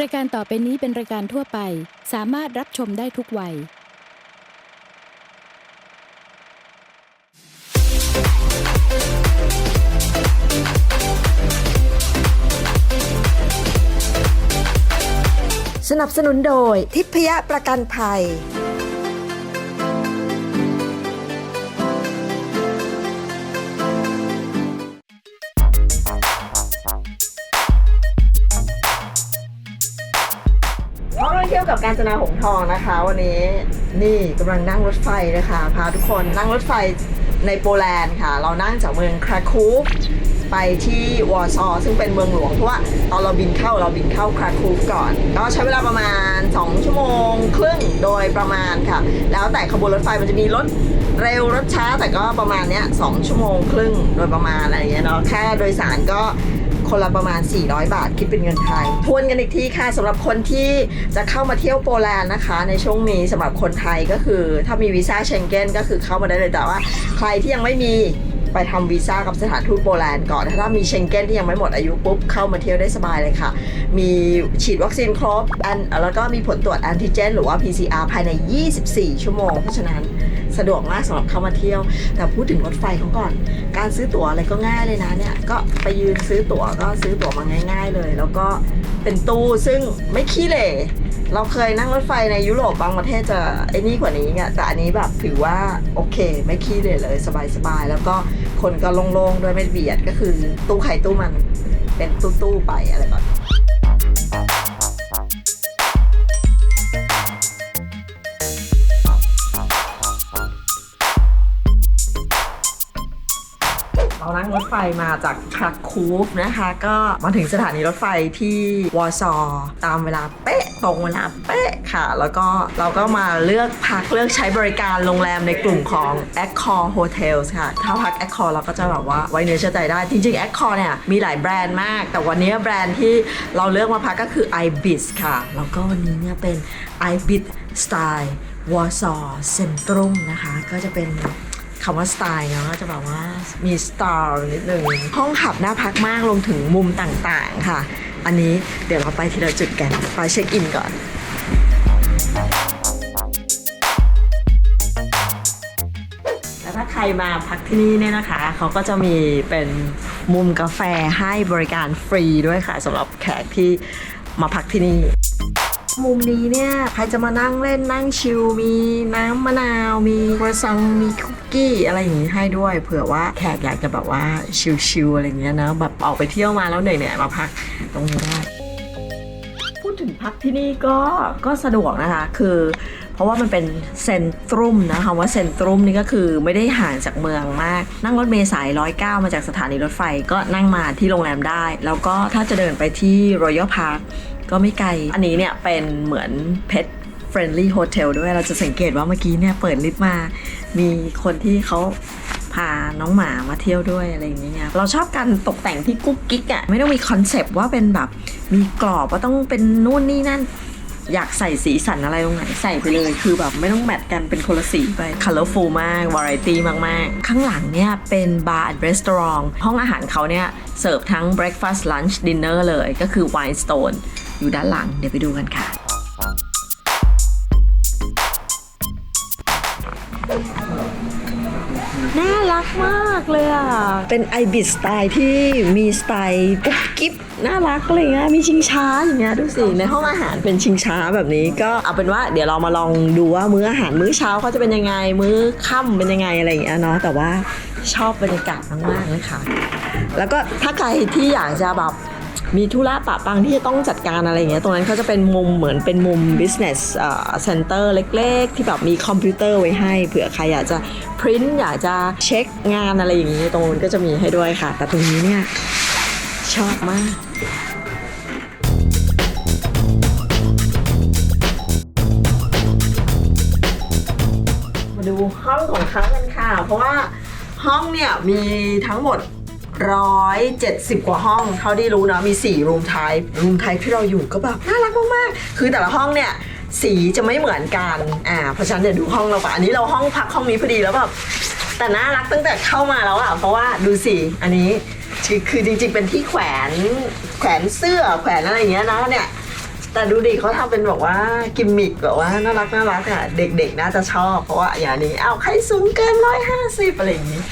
รายการต่อไปนี้เป็นรายการทั่วไป สามารถรับชมได้ทุกวัย สนับสนุนโดยทิพยประกันภัย กับการจนาหงทองนะคะ วันนี้นี่กำลังนั่งรถไฟนะคะพาทุกคนนั่งรถไฟในโปแลนด์ค่ะ เรานั่งจากเมืองคราคูฟไปที่วอร์ซอซึ่งเป็นเมืองหลวงเพราะว่าตอนเราบินเข้าเราบินเข้าคราคูฟก่อน ก็ใช้เวลาประมาณ 2 ชั่วโมงครึ่งโดยประมาณค่ะ แล้วแต่ขบวนรถไฟมันจะมีรถเร็วรถช้าแต่ก็ประมาณเนี้ยสองชั่วโมงครึ่งโดยประมาณอะไรเงี้ยเนาะแค่โดยสารก็ คนละประมาณ 400 บาท คิดเป็นเงินไทย ทวนกันอีกทีค่ะสำหรับคนที่จะเข้ามาเที่ยวโปแลนด์นะคะ ในช่วงนี้สำหรับคนไทยก็คือ ถ้ามีวีซ่าเชงเก้นก็คือเข้ามาได้เลยแต่ว่า ใครที่ยังไม่มีไปทำวีซ่ากับสถานทูตโปแลนด์ก่อน ถ้ามีเชงเก้นที่ยังไม่หมดอายุปุ๊บ เข้ามาเที่ยวได้สบายเลยค่ะ มีฉีดวัคซีนครบอันแล้วก็มีผลตรวจแอนติเจน หรือว่า PCR ภายใน 24 ชั่วโมง เพราะฉะนั้น สะดวกมากสำหรับเข้ามาเที่ยว แต่พูดถึงรถไฟเขาก่อน การซื้อตั๋วอะไรก็ง่ายเลยนะเนี่ยก็ไปยืนซื้อตั๋วก็ซื้อตั๋วมาง่าย ๆ เลย แล้วก็เป็นตู้ซึ่งไม่ขี้เหร่เราเคยนั่งรถไฟในยุโรปบางประเทศจะไอ้นี่กว่านี้ไงแต่อันนี้แบบถือว่าโอเค ไม่ขี้เหร่เลยสบายๆ แล้วก็คนก็โล่งๆ ด้วยไม่เบียดก็คือตู้ใครตู้มันเป็นตู้ๆไปอะไรแบบนี้ มาจากคราคูฟนะคะ ก็มาถึงสถานีรถไฟที่วอร์ซอตามเวลาเป๊ะตรงเวลาเป๊ะค่ะ แล้วก็เราก็มาเลือกพักเลือกใช้บริการโรงแรมในกลุ่มของ Accor Hotels ค่ะ ถ้าพัก Accor เราก็จะแบบว่าไว้เนื้อเชื่อใจได้ จริงๆ Accor เนี่ยมีหลายแบรนด์มาก แต่วันนี้แบรนด์ที่เราเลือกมาพักก็คือ ibis ค่ะ แล้วก็วันนี้เนี่ยเป็น ibis Style Warsaw Centrum นะคะ ก็จะเป็น คำว่าสไตล์เนาะจะแบบว่ามีสไตล์นิดนึงห้องขับน่าพักมากรวมถึงมุมต่างๆค่ะ อันนี้เดี๋ยวเราไปทีละจุดกันไปเช็คอินก่อนแล้วถ้าใครมาพักที่นี่เนี่ยนะคะ เขาก็จะมีเป็นมุมกาแฟให้บริการฟรีด้วยค่ะสำหรับแขกที่มาพักที่นี่ มุมนี้เนี่ย ใครจะมานั่งเล่นนั่งชิล มีน้ำมะนาว มีครัวซองมีคุกกี้อะไรอย่างนี้ให้ด้วย เผื่อว่าแขกอยากจะแบบว่าชิลๆอะไรเงี้ยนะแบบออกไปเที่ยวมาแล้วเหนื่อยๆมาพักตรงนี้ได้พูดถึงพักที่นี่ก็ก็สะดวกนะคะ คือ เพราะว่ามันเป็นเซนทรัมนะคะว่าเซนทรัมนี่ก็คือไม่ได้ห่างจากเมืองมาก นั่งรถเมล์สาย109มาจากสถานีรถไฟก็นั่งมาที่โรงแรมได้ แล้วก็ถ้าจะเดินไปที่ Royal Park ก็ไม่ไกล อันนี้เนี่ยเป็นเหมือน Pet Friendly Hotel ด้วยเราจะสังเกตว่าเมื่อกี้เนี่ยเปิดลิฟต์มา มีคนที่เขาพาน้องหมามาเที่ยวด้วยอะไรอย่างเงี้ย เราชอบการตกแต่งที่กุ๊กกิ๊กอะ่ะ ไม่ต้องมีคอนเซปต์ว่าเป็นแบบมีกรอบว่าต้องเป็นนู่นนี่นั่น อยากใส่สีสันอะไรตรงไหนใส่ไปเลย คือแบบไม่ต้องแมทกันเป็นคนละสีไป colorful มาก variety มากๆ ข้างหลังเนี่ยเป็นบาร์ restaurant ห้องอาหารเขาเนี่ยเสิร์ฟทั้ง breakfast lunch dinner เลยก็คือ wine stone อยู่ด้านหลังเดี๋ยวไปดูกันค่ะ น่ารักมากเลยอะ เป็นไอบิสสไตล์ที่มีสไตล์กุ๊บกิ๊บน่ารักเลยอะมีชิงช้าอย่างเงี้ยดูสิในห้องอาหารเป็นชิงช้าแบบนี้ก็เอาเป็นว่าเดี๋ยวเรามาลองดูว่ามื้ออาหารมื้อเช้าเขาจะเป็นยังไง มื้อค่ำเป็นยังไงอะไรอย่างเงี้ยเนาะแต่ว่าชอบบรรยากาศมากๆเลยค่ะ แล้วก็ถ้าใครที่อยากจะแบบ มีธุระปะปังที่จะต้องจัดการอะไรอย่างเงี้ยตรงนั้นเขาจะเป็นมุมเหมือนเป็นมุม business center เล็กๆ ที่แบบมีคอมพิวเตอร์ไว้ให้เผื่อใครอยากจะพริ้นอยากจะเช็คงานอะไรอย่างงี้ตรงนั้นก็จะมีให้ด้วยค่ะ แต่ตรงนี้เนี่ยชอบมากมาดูห้องของเขากันค่ะ เพราะว่าห้องเนี่ยมีทั้งหมด 170 กว่าห้อง เท่าที่รู้นะมี4รูมไทป์รูมไทป์ที่เราอยู่ก็แบบน่ารักมากๆคือแต่ละห้องเนี่ยสีจะไม่เหมือนกัน อ่า เพราะฉะนั้นเดี๋ยวดูห้องเราก่อนอันนี้เราห้องพักห้องนี้พอดีแล้วแบบแต่น่ารักตั้งแต่เข้ามาแล้วอะเพราะว่าดูสิ อันนี้คือจริงๆเป็นที่แขวนแขวนเสื้อแขวนอะไรอย่างเงี้ยนะเนี่ย แต่ดูดิเขาทำเป็นแบบว่ากิมมิกแบบว่าน่ารักน่ารักอะเด็กๆน่าจะชอบเพราะว่าอย่างนี้เอาใครสูงเกินร้อยห้าสิบอะไรอย่างนี้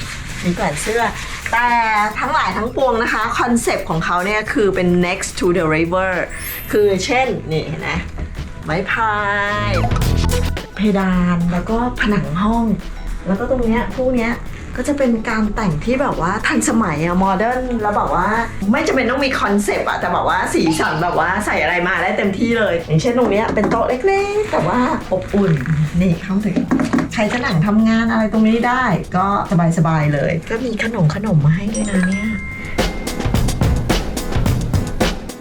มีแขวนเสื้อ แต่ทั้งหลายทั้งปวงนะคะคอนเซปต์ของเขาเนี่ยคือเป็น next to the river คือเช่น นี่เห็นไหมไม้พาย เพดานแล้วก็ผนังห้อง แล้วก็ตรงเนี้ยพวกเนี้ยก็จะเป็นการแต่งที่แบบว่าทันสมัยอะโมเดิร์นแล้วแบบว่าไม่จำเป็นต้องมีคอนเซปต์อะแต่แบบว่าสีสันแบบว่าใส่อะไรมาได้เต็มที่เลย อย่างเช่นตรงเนี้ยเป็นโต๊ะเล็กๆ แต่ว่าอบอุ่นนี่เข้าถึง ใครจะหนังทำงานอะไรตรงนี้ได้ ก็สบายๆเลย ก็มีขนมขนมมาให้ด้วยนะเนี่ย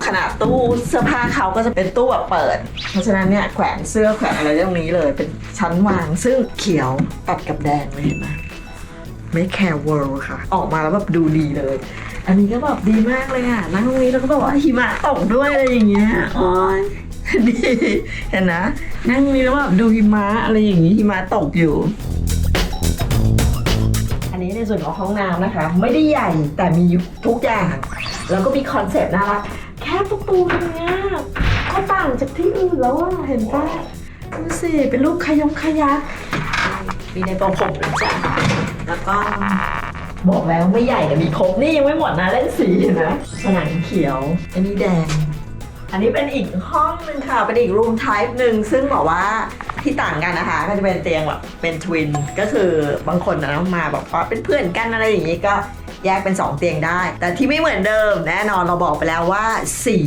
ขนาดตู้เสื้อผ้าเขาก็จะเป็นตู้แบบเปิด เพราะฉะนั้นเนี่ยแขวนเสื้อแขวนอะไรตรงนี้เลย เป็นชั้นวางซึ่งเขียวตัดกับแดงเลยเห็นไหมไม่แคร์เวิลด์ค่ะ ออกมาแล้วแบบดูดีเลย อันนี้ก็แบบดีมากเลยอะนั่งตรงนี้แล้วก็แบบว่าหิมะตกด้วยอะไรอย่างเงี้ยอ้ย ดีเห็นนะนั่งตรงนี้แล้วแบบดูหิมะอะไรอย่างงี้หิมะตกอยู่ อันนี้ในส่วนของห้องน้ำนะคะ ไม่ได้ใหญ่แต่มีทุกอย่าง แล้วก็มีคอนเซปต์น่ารักแค่ประตูตรงเนี้ยก็ต่างจากที่อื่นแล้วอะเห็นปะดูสิเป็นรูปขยงขยักมีในประผมนะจ๊ะแล้วก็บอกแล้วไม่ใหญ่แต่มีครบนี่ยังไม่หมดนะเล่นสีเห็นะผนังเขียวอันนี้แดง อันนี้เป็นอีกห้องหนึ่งค่ะ เป็นอีกรูมไทป์หนึ่งซึ่งบอกว่าที่ต่างกันนะคะ ก็จะเป็นเตียงแบบเป็นทวิน ก็คือบางคนนะมาแบบว่าเป็นเพื่อนกันอะไรอย่างนี้ก็แยกเป็น 2 เตียงได้ แต่ที่ไม่เหมือนเดิมแน่นอนเราบอกไปแล้วว่าสี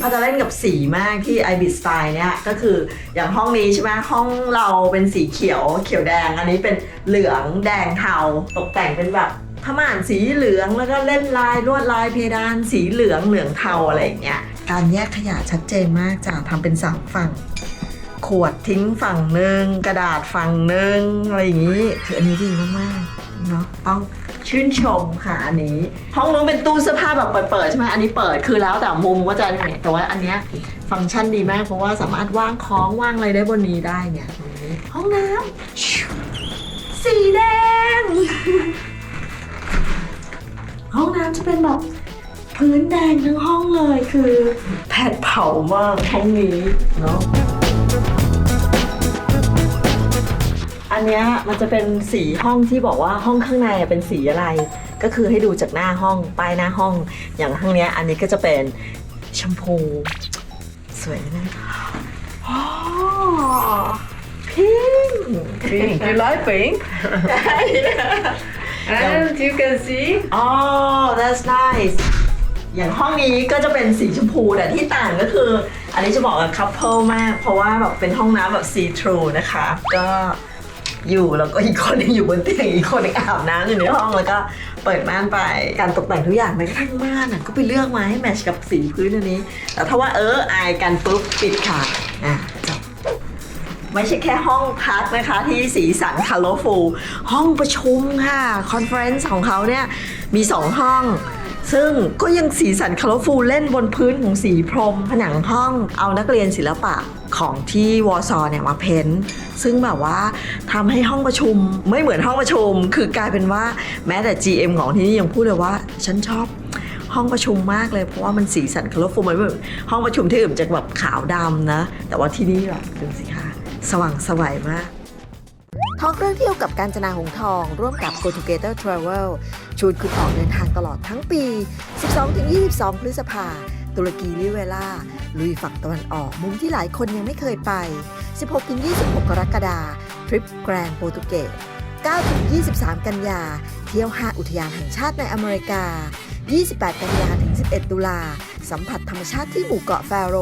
เขาจะเล่นกับสีมากที่ i b i t Style เนี่ยก็คืออย่างห้องนี้ใช่ไหมห้องเราเป็นสีเขียวเขียวแดง อันนี้เป็นเหลืองแดงเทาตกแต่งเป็นแบบผ้าม่านสีเหลืองแล้วก็เล่นลายลวดลายเพดานสีเหลืองเหลืองเทาอะไรอย่างเงี้ยการแยกขยะชัดเจนมากจ้ะทำเป็นสามฝั่ง ขวดทิ้งฝั่งหนึ่งกระดาษฝั่งหนึ่งอะไรอย่างนี้คืออันนี้ดีมากๆเนาะต้องชื่นชมค่ะอันนี้ ห้องนู้นเป็นตู้เสื้อผ้าแบบเปิดๆใช่ไหมอันนี้เปิดคือแล้วแต่มุมว่าจะยังไงแต่ว่าอันเนี้ยฟังก์ชันดีมากเพราะว่าสามารถวางของวางอะไรได้บนนี้ได้เนี่ยตรงนี้ห้องน้ำสีแดง ห้องน้ำจะเป็นแบบ พื้นแดงทั้งห้องเลยคือแผดเผามากห้องนี้เนาะอันเนี้ยมันจะเป็นสีห้องที่บอกว่าห้องข้างในอะเป็นสีอะไร ก็คือให้ดูจากหน้าห้องป้ายหน้าห้อง อย่างห้องเนี้ยอันนี้ก็จะเป็นชมพู สวยนะอ๋อพิง Pink. You like pink? And you can see อ๋อ that's nice อย่างห้องนี้ก็จะเป็นสีชมพูแต่ที่ต่างก็คือ อันนี้จะบอกกับ couple มาก เพราะว่าแบบเป็นห้องน้ำแบบ see through นะคะ ก็อยู่แล้วก็อีกคนหนึงอยู่บนเตียงอีกคนหนึงอาบน้ำอยู่ในห้องแล้วก็เปิดม่านไปการตกแต่งทุกอย่างแม้กระทั่งม่านก็ไปเลือกมาให้แมทช์กับสีพื้นอันนี้ แต่ถ้าว่าเอออายกันปุ๊บปิดค่ะอะจบไม่ใช่แค่ห้องพักนะคะที่สีสัน colorful ห้องประชุมค่ะคอนเฟอเรนซ์ของเขาเนี่ยมี 2 ห้อง ซึ่งก็ยังสีสัน colorful เล่นบนพื้นของสีพรม ผนังห้องเอานักเรียนศิลปะของที่วอซอเนี่ยมาเพ้นซึ่งแบบว่าทำให้ห้องประชุมไม่เหมือนห้องประชุม คือกลายเป็นว่าแม้แต่ GM ของที่นี่ยังพูดเลยว่า ฉันชอบห้องประชุมมากเลยเพราะว่ามันสีสันค o ร์ฟูมันไม่เหมือนห้องประชุมที่อื่นจะแบบขาวดำนะ แต่ว่าที่นี่แบบดูสิคะสว่างสวัยมากท่องเรื่องเที่ยวกับการจนาหงทอง ร่วมกับ Go Together Travel ชวนคุณออกเดินทางตลอดทั้งปี 12-22 พฤษภาตุรกีลิเวล่า ลุยฝั่งตะวันออกมุมที่หลายคนยังไม่เคยไป 16-26 กรกฎาคมทริปแกรนด์โปรตุเกส9-23 กันยา เที่ยว 5 อุทยานแห่งชาติในอเมริกา 28 กันยาถึง 11 ตุลา สัมผัสธรรมชาติที่หมู่เกาะแฟโร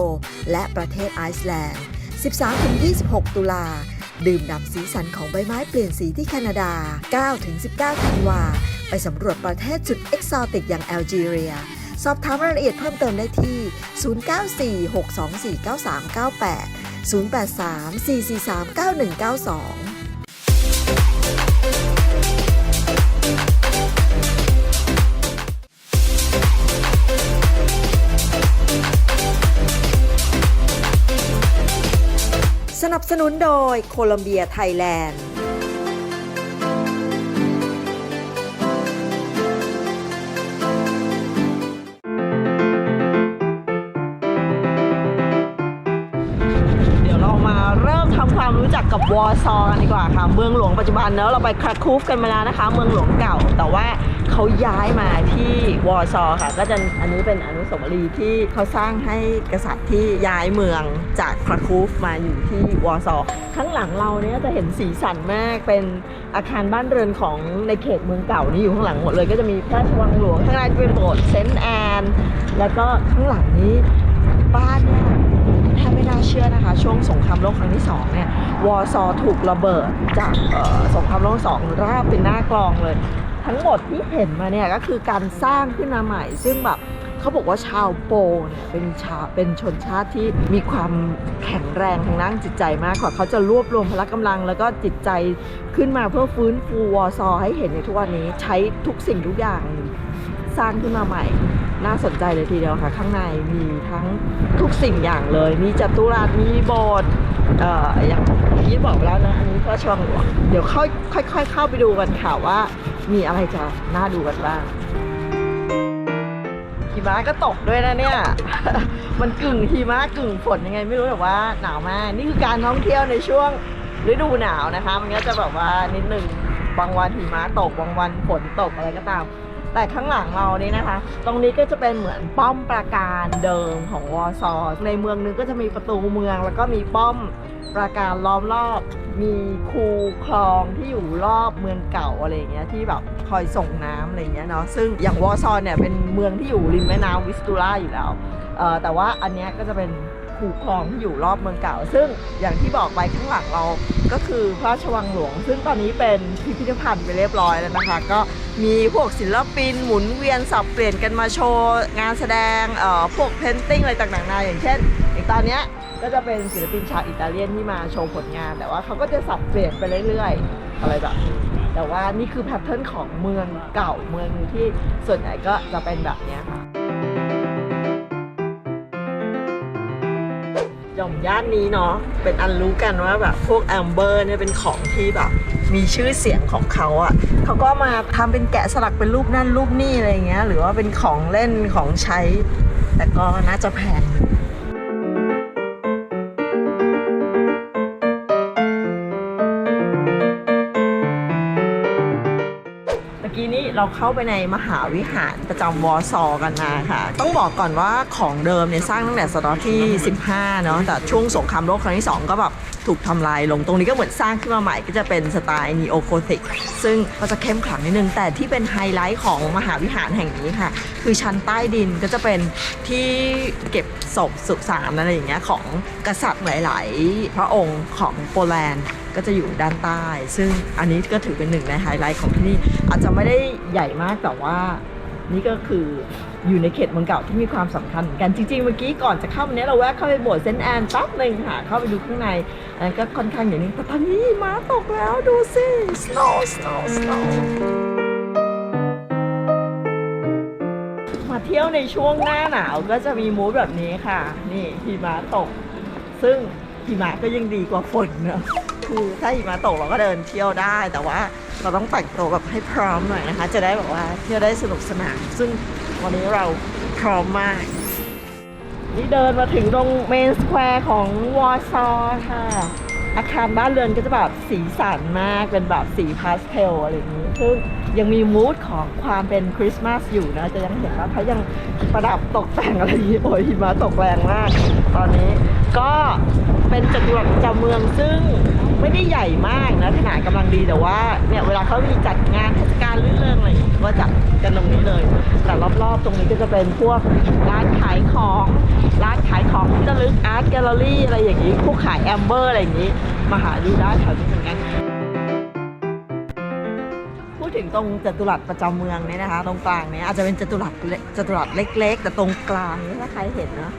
และประเทศไอซ์แลนด์ 13-26 ตุลา ดื่มด่ำสีสันของใบไม้เปลี่ยนสีที่แคนาดา 9-19ธันวา ไปสำรวจประเทศสุดเอกซอติกอย่างแอลจีเรีย สอบถามรายละเอียดเพิ่มเติมได้ที่ 0946249398 083 443 9192สนับสนุนโดยโคลัมเบียไทยแลนด์ กับวอร์ซอกันดีกว่าค่ะ เมืองหลวงปัจจุบันเนอะเราไปคราคูฟกันมาแล้วนะคะ เมืองหลวงเก่า แต่ว่าเขาย้ายมาที่วอร์ซอค่ะ ก็จะอันนี้เป็นอนุสาวรีย์ที่เขาสร้างให้กษัตริย์ที่ย้ายเมืองจากคราคูฟมาอยู่ที่วอร์ซอข้างหลังเราเนี่ยจะเห็นสีสันมากเป็นอาคารบ้านเรือนของในเขตเมืองเก่านี่อยู่ข้างหลังหมดเลย ก็จะมีพระราชวังหลวงข้างในเป็นโบสถ์เซนต์แอนแล้วก็ข้างหลังนี้บ้านเนี่ย เชื่อนะคะ ช่วงสงครามโลกครั้งที่สองเนี่ยวอร์ซอถูกระเบิดจากสงครามโลกสองราบเป็นหน้ากลองเลย ทั้งหมดที่เห็นมาเนี่ยก็คือการสร้างขึ้นมาใหม่ ซึ่งแบบเขาบอกว่าชาวโปเนี่ยเป็นชาเป็นชนชาติที่มีความแข็งแรงทางด้านจิตใจมากกว่าเขาจะรวบรวมพละกำลัง แล้วก็จิตใจขึ้นมาเพื่อฟื้นฟูวอร์ซอให้เห็นในทุกวันนี้ใช้ทุกสิ่งทุกอย่างสร้างขึ้นมาใหม่ น่าสนใจเลยทีเดียวค่ะ ข้างในมีทั้งทุกสิ่งอย่างเลย มีจัตุรัสมีโบสถ์เอ่ออย่างที่บอกแล้วนะ อันนี้ก็ช่องหลวงเดี๋ยวค่อยค่อยๆเข้าไปดูกันค่ะว่า มีอะไรจะน่าดูกันบ้างหิมะก็ตกด้วยนะเนี่ย มันกึ่งหิมะกึ่งฝนยังไงไม่รู้แต่ว่าหนาวมากนี่คือการท่องเที่ยวในช่วงฤดูหนาวนะคะ มันก็จะแบบว่านิดหนึ่งบางวันหิมะตกบางวันฝนตกอะไรก็ตาม แต่ข้างหลังเรานี่นะคะ ตรงนี้ก็จะเป็นเหมือนป้อมปราการเดิมของวอร์ซอในเมืองนึงก็จะมีประตูเมือง แล้วก็มีป้อมปราการล้อมรอบ มีคูคลองที่อยู่รอบเมืองเก่าอะไรอย่างเงี้ยที่แบบคอยส่งน้ำอะไรอย่างเงี้ยเนาะซึ่งอย่างวอร์ซอเนี่ยเป็นเมืองที่อยู่ริมแม่น้ำวิสตูล่าอยู่แล้วเอ่อแต่ว่าอันเนี้ยก็จะเป็น คูคลองที่อยู่รอบเมืองเก่า ซึ่งอย่างที่บอกไปข้างหลังเราก็คือพระราชวังหลวง ซึ่งตอนนี้เป็นพิพิธภัณฑ์ไปเรียบร้อยแล้วนะคะ ก็มีพวกศิลปินหมุนเวียนสับเปลี่ยนกันมาโชว์ งานแสดงเอ่อพวกเพนติ้งอะไรต่างๆนานาอย่างเช่นอย่างตอนเนี้ยก็จะเป็นศิลปินชาวอิตาเลียนที่มาโชว์ผลงาน แต่ว่าเขาก็จะสับเปลี่ยนไปเรื่อยๆ อะไรแบบนี้แต่ว่านี่คือแพทเทิร์นของเมืองเก่าเมืองที่ส่วนใหญ่ก็จะเป็นแบบนี้ค่ะ หย่อมย่านนี้เนาะเป็นอันรู้กันว่าแบบพวกแอมเบอร์เนี่ยเป็นของที่แบบมีชื่อเสียงของเขาอะ่ะเขาก็มาทำเป็นแกะสลักเป็นรูปนั่นรูปนี่อะไรเงี้ยหรือว่าเป็นของเล่นของใช้ แต่ก็น่าจะแพง เราเข้าไปในมหาวิหารประจำวอร์ซอกันมาค่ะ ต้องบอกก่อนว่าของเดิมเนี่ยสร้างตั้งแต่ศตวรรษที่ 15 เนาะแต่ช่วงสงครามโลกครั้งที่ 2 ก็แบบถูกทำลายลงตรงนี้ก็เหมือนสร้างขึ้นมาใหม่ก็จะเป็นสไตล์นีโอโกธิก ซึ่งก็จะเข้มขลังนิดนึง แต่ที่เป็นไฮไลท์ของมหาวิหารแห่งนี้ค่ะ คือชั้นใต้ดินก็จะเป็นที่เก็บศพสุสานอะไรอย่างเงี้ยของกษัตริย์หลาย ๆ พระองค์ของโปแลนด์ ก็จะอยู่ด้านใต้ ซึ่งอันนี้ก็ถือเป็นหนึ่งในไฮไลท์ของที่นี่ อาจจะไม่ได้ใหญ่มากแต่ว่านี่ก็คืออยู่ในเขตเมืองเก่าที่มีความสำคัญเหมือนกันจริงๆ เมื่อกี้ก่อนจะเข้ามาเนี้ยเราแวะเข้าไปโบสถ์เซนต์แอนแป๊บหนึ่งค่ะ เข้าไปดูข้างในอันนั้นก็ค่อนข้างอย่างนี้แต่ตอนนี้มาตกแล้วดูสิ snow snow snow มาเที่ยวในช่วงหน้าหนาวก็จะมีมูดแบบนี้ค่ะ นี่หิมะตก ซึ่ง หิมะก็ยังดีกว่าฝนเนะคือถ้าหิมะตกเราก็เดินเที่ยวได้แต่ว่าเราต้องแต่งตัวแบบให้พร้อมหน่อยนะคะ จะได้แบบว่าเที่ยวได้สนุกสนาน ซึ่งวันนี้เราพร้อมมาก นี่เดินมาถึงตรงเมนสแควร์ของวอร์ซอค่ะ อาคารบ้านเรือนก็จะแบบสีสันมากเป็นแบบสีพาสเทลอะไรอย่างนี้ ซึ่งยังมีมูดของความเป็นคริสต์มาสอยู่นะ จะยังเห็นว่าเขายังประดับตกแต่งอะไรอย่างนี้โอ้ยหิมะตกแรงมาก ตอนนี้ก็ เป็นจตุรัสประจำเมืองซึ่งไม่ได้ใหญ่มากนะขนาดกำลังดีแต่ว่าเนี่ยเวลาเขามีจัดงานเทศกาลรื่นเริงอะไรว่างงี้ก็จัดกันตรงนี้เลย แต่รอบๆ ตรงนี้ก็จะเป็นพวกร้านขายของร้านขายของที่ระลึกอาร์ตแกลเลอรี่อะไรอย่างนี้ผู้ขายแอมเบอร์อะไรอย่างนี้มาหาดูได้แถวนี้เหมือนกันพูดถึงตรงจตุรัสประจำเมืองเนี่ยนะคะ ตรงกลางเนี่ยอาจจะเป็นจตุรัสเล็กจัตุรัสเล็ก ๆ แต่ตรงกลางนี่ถ้าใครเห็นนะ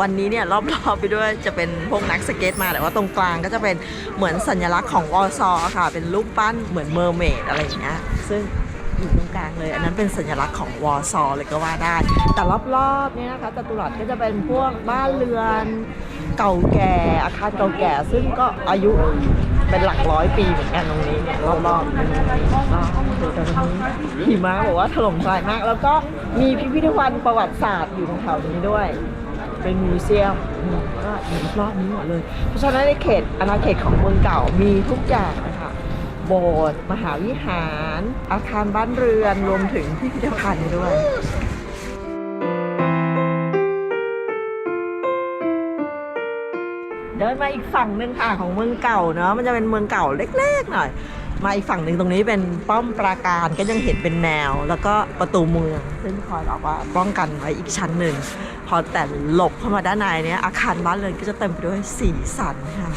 วันนี้เนี่ยรอบๆไปด้วยจะเป็นพวกนักสเก็ตมาแต่ว่าตรงกลางก็จะเป็นเหมือนสัญลักษณ์ของวอซอค่ะ เป็นรูปปั้นเหมือนเมอร์เมดอะไรอย่างเงี้ยซึ่งอยู่ตรงกลางเลย อันนั้นเป็นสัญลักษณ์ของวอซอเลยก็ว่าได้ แต่รอบๆเนี่ยนะคะจัตุรัสก็จะเป็นพวกบ้านเรือนเก่าแก่อาคารเก่าแก่ ซึ่งก็อายุเป็นหลักร้อยปีเหมือนกันตรงนี้เนี่ยรอบๆตรงนี้ก็คือตรงนี้หิมะบอกว่าถล่มทลายมาก แล้วก็มีพิพิธภัณฑ์ประวัติศาสตร์อยู่ตรงแถวนี้ด้วย เป็นมิวเซียมก็อยู่รอบนี้หมดเลย เพราะฉะนั้นในเขตอาณาเขตของเมืองเก่ามีทุกอย่างนะคะโบสถ์มหาวิหาร อาคารบ้านเรือนรวมถึงพิพิธภัณฑ์ด้วยเดินมาอีกฝั่งหนึ่งค่ะของเมืองเก่าเนาะมันจะเป็นเมืองเก่าเล็กๆหน่อย มาอีกฝั่งหนึ่งตรงนี้เป็นป้อมปราการก็ยังเห็นเป็นแนว แล้วก็ประตูเมือง ซึ่งคอยบอกว่าป้องกันไว้อีกชั้นหนึ่ง พอแต่หลบเข้ามาด้านในเนี้ยอาคารบ้านเรือนก็จะเต็มไปด้วยสีสันค่ะ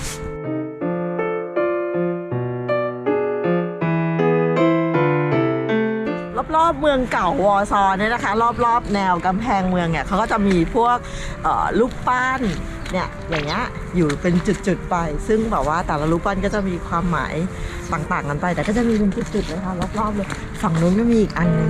อบเมืองเก่าวอซอเนี่ยนะคะ รอบๆแนวกำแพงเมืองเนี่ยเขาก็จะมีพวกลูกปั้นเนี่ยอย่างเงี้ยอยู่เป็นจุดๆไป ซึ่งแบบว่าแต่ละรูปปั้นก็จะมีความหมายต่างๆกันไป แต่ก็จะมีเป็นจุดๆเลยค่ะรอบๆเลยฝั่งนู้นก็มีอีกอันหนึง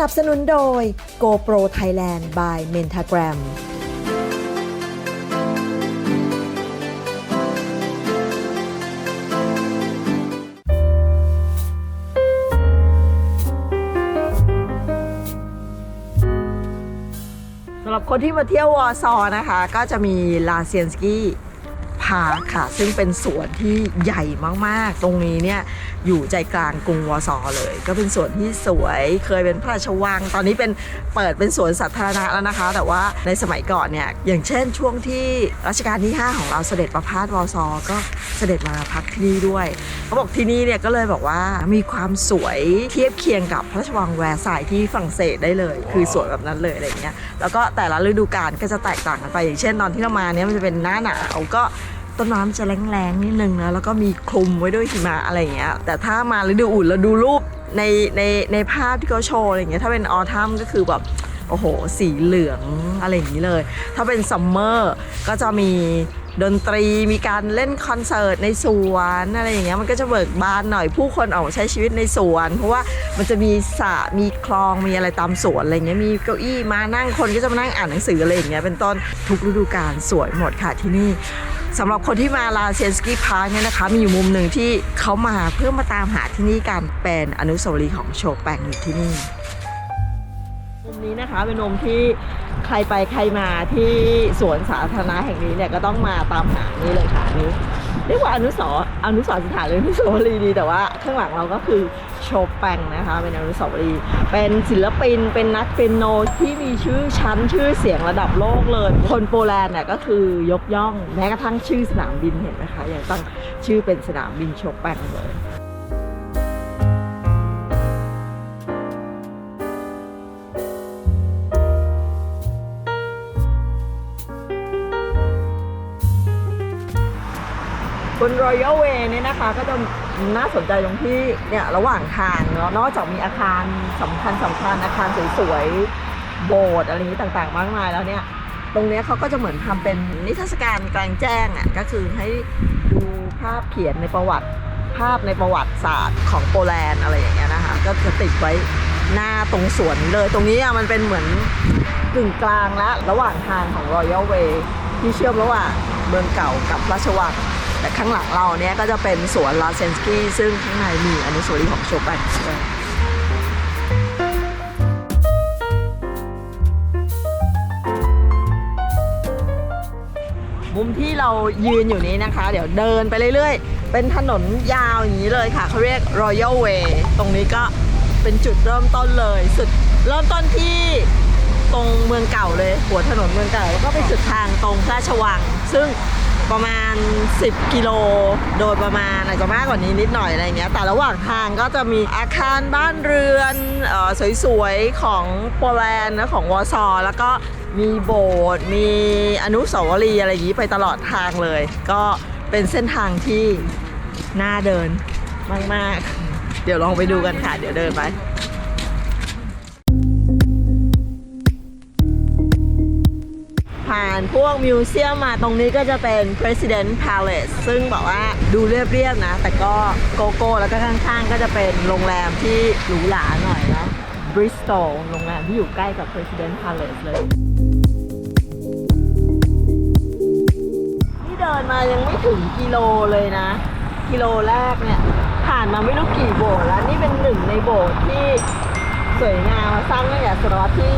นับสนุนโดย GoPro Thailand by Mentagram สำหรับคนที่มาเที่ยววอร์ซอนะคะ ก็จะมีลาเซียนสกี้ พาร์คค่ะ ซึ่งเป็นสวนที่ใหญ่มากๆ ตรงนี้เนี่ยอยู่ใจกลางกรุงวอร์ซอเลย ก็เป็นสวนที่สวยเคยเป็นพระราชวัง ตอนนี้เป็นเปิดเป็นสวนสาธารณะแล้วนะคะ แต่ว่าในสมัยก่อนเนี่ยอย่างเช่นช่วงที่รัชกาลที่ 5 ของเราเสด็จประพาสวอร์ซอก็เสด็จมาพักที่นี่ด้วยเขาบอกที่นี่เนี่ยก็เลยบอกว่ามีความสวยเทียบเคียงกับพระราชวังแวร์ไซน์ที่ฝรั่งเศสได้เลย คือสวยแบบนั้นเลยอะไรเงี้ยแล้วก็แต่ละฤดูกาลก็จะแตกต่างกันไปอย่างเช่นตอนที่เรามาเนี่ยมันจะเป็นหน้าหนาวก็ ต้นไม้มันจะแรงๆนิดนึงนะแล้วก็มีคลุมไว้ด้วยหิมะอะไรอย่างเงี้ยแต่ถ้ามาฤดูอุ่นเราดูรูปในในในภาพที่เขาโชว์อะไรอย่างเงี้ยถ้าเป็นออทัมก็คือแบบโอ้โห สีเหลืองอะไรอย่างนี้เลย ถ้าเป็นซัมเมอร์ก็จะมีดนตรีมีการเล่นคอนเสิร์ตในสวนอะไรอย่างเงี้ยมันก็จะเบิกบานหน่อยผู้คนออกใช้ชีวิตในสวน เพราะว่ามันจะมีสระมีคลองมีอะไรตามสวนอะไรเงี้ยมีเก้าอี้มานั่งคนก็จะมานั่งอ่านหนังสืออะไรอย่างเงี้ยเป็นต้นทุกฤดูกาลสวยหมดค่ะที่นี่ สำหรับคนที่มาลาเซนสกี้พาร์คเนี่ยนะคะ มีอยู่มุมหนึ่งที่เขามาเพื่อมาตามหาที่นี่กันเป็นอนุสาวรีย์ของโชแปงอยู่ที่นี่ มุมนี้นะคะเป็นมุมที่ใครไปใครมาที่สวนสาธารณะแห่งนี้เนี่ยก็ต้องมาตามหานี่เลยค่ะนี้ เรียกว่าอนุสรณ์อนุสรณ์สถานหรืออนุสาวรีย์ดีแต่ว่าข้างหลังเราก็คือโชแปงนะคะเป็นอนุสาวรีย์เป็นศิลปินเป็นนักเปียโนที่มีชื่อชั้นชื่อเสียงระดับโลกเลย คนโปแลนด์เนี่ยก็คือยกย่องแม้กระทั่งชื่อสนามบินเห็นไหมคะยังตั้งชื่อเป็นสนามบินโชแปงเลย น Royal Way เนี่ยนะคะก็จะน่าสนใจตรงที่เนี่ยระหว่างทางเนาะนอกจากมีอาคารสำคัญสำคัญอาคารสวยๆโบสถ์อะไรนี้ต่างๆ มากมายแล้วเนี่ยตรงเนี้ยเขาก็จะเหมือนทำเป็นนิทรรศการกลางแจ้งอะก็คือให้ดูภาพเขียนในประวัติภาพในประวัติศาสตร์ของโปแลนด์อะไรอย่างเงี้ยนะคะก็จะติดไว้หน้าตรงสวนเลยตรงนี้อะมันเป็นเหมือนกึ่งกลางและระหว่างทางของ Royal Way ที่เชื่อมระหว่างเมืองเก่ากับราชวัง แต่ข้างหลังเราเนี้ยก็จะเป็นสวนลาเซนสกี้ซึ่งข้างในมีอนุสาวรีย์ของโชแปงด้วยมุมที่เรายืนอยู่นี้นะคะ เดี๋ยวเดินไปเรื่อยๆ เป็นถนนยาวอย่างนี้เลยค่ะเขาเรียก Royal Way ตรงนี้ก็เป็นจุดเริ่มต้นเลยสุดเริ่มต้นที่ตรงเมืองเก่าเลย หัวถนนเมืองเก่าแล้วก็ไปสุดทางตรงพระราชวัง ซึ่ง ประมาณ 10 กิโล โดยประมาณอาจจะมากกว่านี้นิดหน่อยอะไรเงี้ยแต่ระหว่างทางก็จะมีอาคารบ้านเรือนออสวยๆ ของโปแลนด์นะของวอร์ซอแล้วก็มีโบสถ์มีอนุสาวรีย์อะไรอย่างนี้ไปตลอดทางเลย ก็เป็นเส้นทางที่น่าเดินมาก ๆ เดี๋ยวลองไปดูกันค่ะ เดี๋ยวเดินไปานพวกมิวเซียมมาตรงนี้ก็จะเป็น President Palace ซึ่งแบบว่าดูเรียบๆนะ แต่ก็โกโก้แล้วก็ข้างๆ ก็จะเป็นโรงแรมที่หรูหราหน่อยนะ Bristol โรงแรมที่อยู่ใกล้กับ President Palace เลยนี่เดินมายังไม่ถึงกิโลเลยนะ กิโลแรกเนี่ยผ่านมาไม่รู้กี่โบสถ์แล้วนี่เป็นหนึ่งในโบสถ์ที่สวยงามสร้างตั้งแต่ศตวรรษที่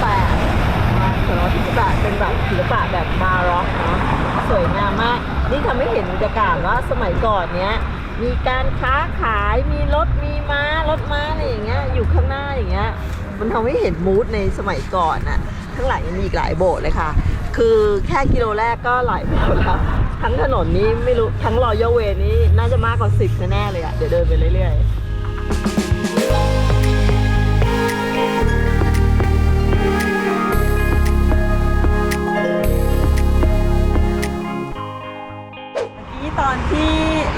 แป ดมาศตวรรษที่แปดเป็นแบบศิลปะแบบบาร็อกเนาะสวยงามมาก นี่ทำให้เห็นบรรยากาศว่าสมัยก่อนเนี้ยมีการค้าขายมีรถมีม้ารถม้าอะไรอย่างเงี้ยอยู่ข้างหน้าอย่างเงี้ยมันทำให้เห็นมูดในสมัยก่อนน่ะข้างหลังยังมีอีกหลายโบสถ์เลยค่ะ คือแค่กิโลแรกก็หลายโบสถ์แล้วทั้งถนนนี้ไม่รู้ทั้งรอยเวนี้น่าจะมากกว่าสิบแน่เลยอะเดี๋ยวเดินไปเรื่อยๆ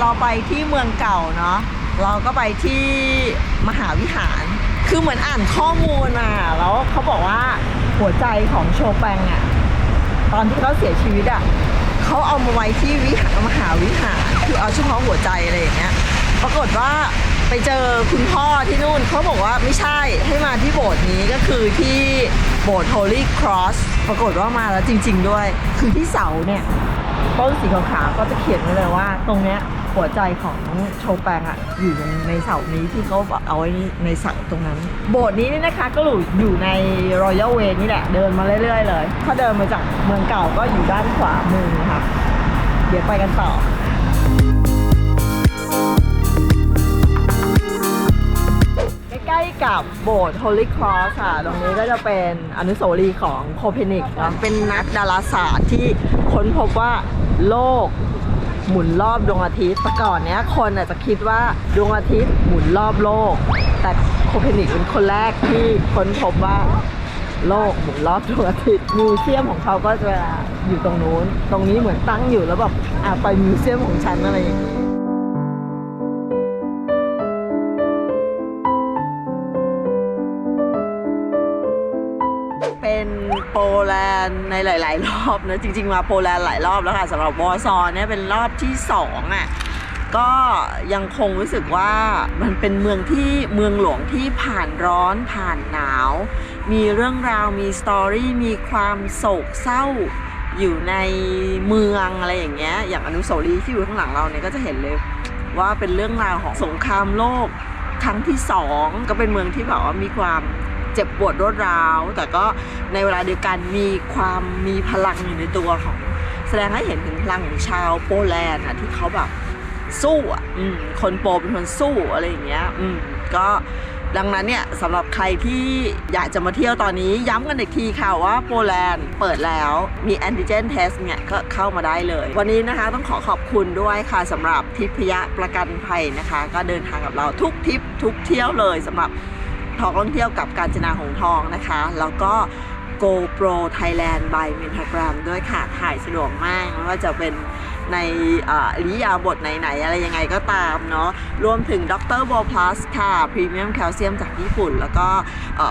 เราไปที่เมืองเก่าเนาะเราก็ไปที่มหาวิหาร คือเหมือนอ่านข้อมูลมาแล้วเขาบอกว่าหัวใจของโชแปงอะตอนที่เขาเสียชีวิตอะเขาเอามาไว้ที่วิหารมหาวิหารคือเอาเฉพาะหัวใจอะไรอย่างเงี้ยปรากฏว่าไปเจอคุณพ่อที่นู่นเขาบอกว่าไม่ใช่ให้มาที่โบสถ์นี้ก็คือที่โบสถ์ Holy Cross ปรากฏว่ามาแล้วจริง ๆ ด้วย คือที่เสาเนี่ยต้นสีขาวๆก็จะเขียนไว้เลยว่าตรงเนี้ย หัวใจของโชแปงอะอยู่ในเสานี้ที่เขาเอาไว้ในเสาตรงนั้น โบสถ์นี้นี่นะคะก็อยู่ในรอยัลเวนี่แหละ เดินมาเรื่อยๆเลยถ้าเดินมาจากเมืองเก่าก็อยู่ด้านขวามือค่ะ เดี๋ยวไปกันต่อใกล้ๆกับโบสถ์ Holy Cross ค่ะ ตรงนี้ก็จะเป็นอนุสาวรีย์ของโคเพนิกเป็นนักดาราศาสตร์ที่ค้นพบว่าโลก หมุนรอบดวงอาทิตย์แต่ก่อนเนี้ยคนอาจจะคิดว่าดวงอาทิตย์หมุนรอบโลก แต่โคเพนิกส์เป็นคนแรกที่ค้นพบว่าโลกหมุนรอบดวงอาทิตย์มิวเซียมของเขาก็จะอยู่ตรงนู้น ตรงนี้เหมือนตั้งอยู่แล้วแบบอะไปมิวเซียมของฉันอะไรอย่างนี้เป็นโปแล์ในหลาย ๆ รอบนะจริง ๆ มาโปแลนด์หลายรอบแล้วค่ะสำหรับวอร์ซอร์เนี่ยเป็นรอบที่สองอะก็ยังคงรู้สึกว่ามันเป็นเมืองที่เมืองหลวงที่ผ่านร้อนผ่านหนาว มีเรื่องราวมีสตอรี่มีความโศกเศร้าอยู่ในเมืองอะไรอย่างเงี้ยอย่างอนุสาวรีย์ที่อยู่ข้างหลังเราเนี่ยก็จะเห็นเลยว่าเป็นเรื่องราวของสงครามโลกครั้งที่สองก็เป็นเมืองที่แบบว่ามีความ เจ็บปวดรวดร้าว แต่ก็ในเวลาเดียวกันมีความมีพลังอยู่ในตัวของ แสดงให้เห็นถึงพลังของชาวโปแลนด์อะที่เขาแบบสู้อะอืมคนโปเป็นคนสู้อะไรอย่างเงี้ย อืมก็ดังนั้นเนี่ยสำหรับใครที่อยากจะมาเที่ยวตอนนี้ย้ำกันอีกทีค่ะว่าโปแลนด์เปิดแล้วมีแอนติเจนเทสเนี่ยก็เข้ามาได้เลย วันนี้นะคะต้องขอขอบคุณด้วยค่ะสำหรับทิพยะประกันภัยนะคะ ก็เดินทางกับเราทุกทริปทุกเที่ยวเลยสำหรับ ทองท่องเที่ยวกับการจนาหงทองนะคะ แล้วก็ GoPro Thailand by m e t a g r a m ด้วยค่ะ ถ่ายสะดวกมากไม่ว่าจะเป็น ในอริยาบถไหนๆอะไรยังไงก็ตามเนาะรวมถึงดร b o Plus ค่ะพรีเมียมแคลเซียมจากญี่ปุ่น แล้วก็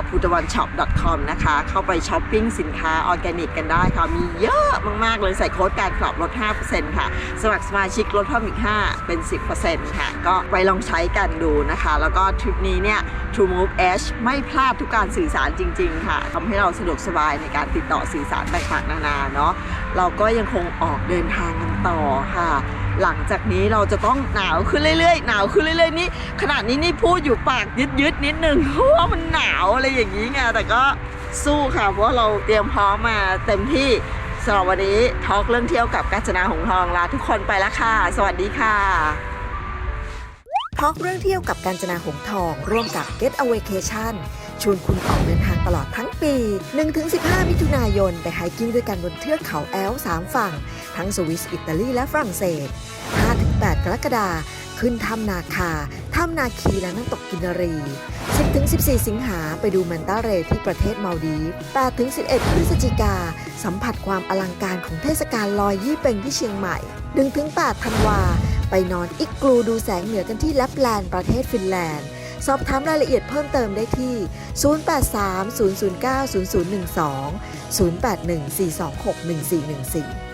พุทวันช็อป .com นะคะ เข้าไปช้อปปิ้งสินค้าออร์แกนิกกันได้ค่ะ มีเยอะมากๆเลยใส่โค้ดการปรับลด 5%ค่ะ สมัครสมาชิกลดเพิ่มอีก 5 เป็น 10%ค่ะ ก็ไปลองใช้กันดูนะคะ แล้วก็ทริปนี้เนี่ย True Move Edge ไม่พลาดทุกการสื่อสารจริง ๆ ค่ะทำให้เราสะดวกสบายในการติดต่อสื่อสารต่างๆนานาเนาะ เราก็ยังคงออกเดินทางกันต่อค่ะ หลังจากนี้เราจะต้องหนาวขึ้นเรื่อยๆ หนาวขึ้นเรื่อยๆนี่ขนาดนี้นี่พูดอยู่ปากยืดๆนิดนึงเพราะว่ามันหนาวอะไรอย่างนี้ไงแต่ก็สู้ค่ะเพราะเราเตรียมพร้อมมาเต็มที่สำหรับวันนี้ทอล์กเรื่องเที่ยวกับกาญจนาหงทองลาทุกคนไปแล้วค่ะ สวัสดีค่ะทอล์กเรื่องเที่ยวกับการจนาหงทอง ร่วมกับ Get a Vacation ชวนคุณออกเดินทางตลอดทั้งปี 1-15 มิถุนายน ไปไฮกิ้งด้วยกันบนเทือกเขาแอลป์3ฝั่ง ทั้งสวิสอิตาลีและฝรั่งเศส 5-8 กรกฎาคมขึ้นถ้ำนาคา ถ้ำนาคีและน้ำตกกินรี 10-14 สิงหาไปดูมันตาเรที่ประเทศมาลดีฟ8-11 พฤศจิกา สัมผัสความอลังการของเทศกาลลอยยี่เป็งที่เชียงใหม่ 1-8 ธันวา ไปนอนอิกกลูดูแสงเหนือกันที่แลปแลนด์ประเทศฟินแลนด์ สอบถามรายละเอียดเพิ่มเติมได้ที่ 083 009 0012 081 426 1414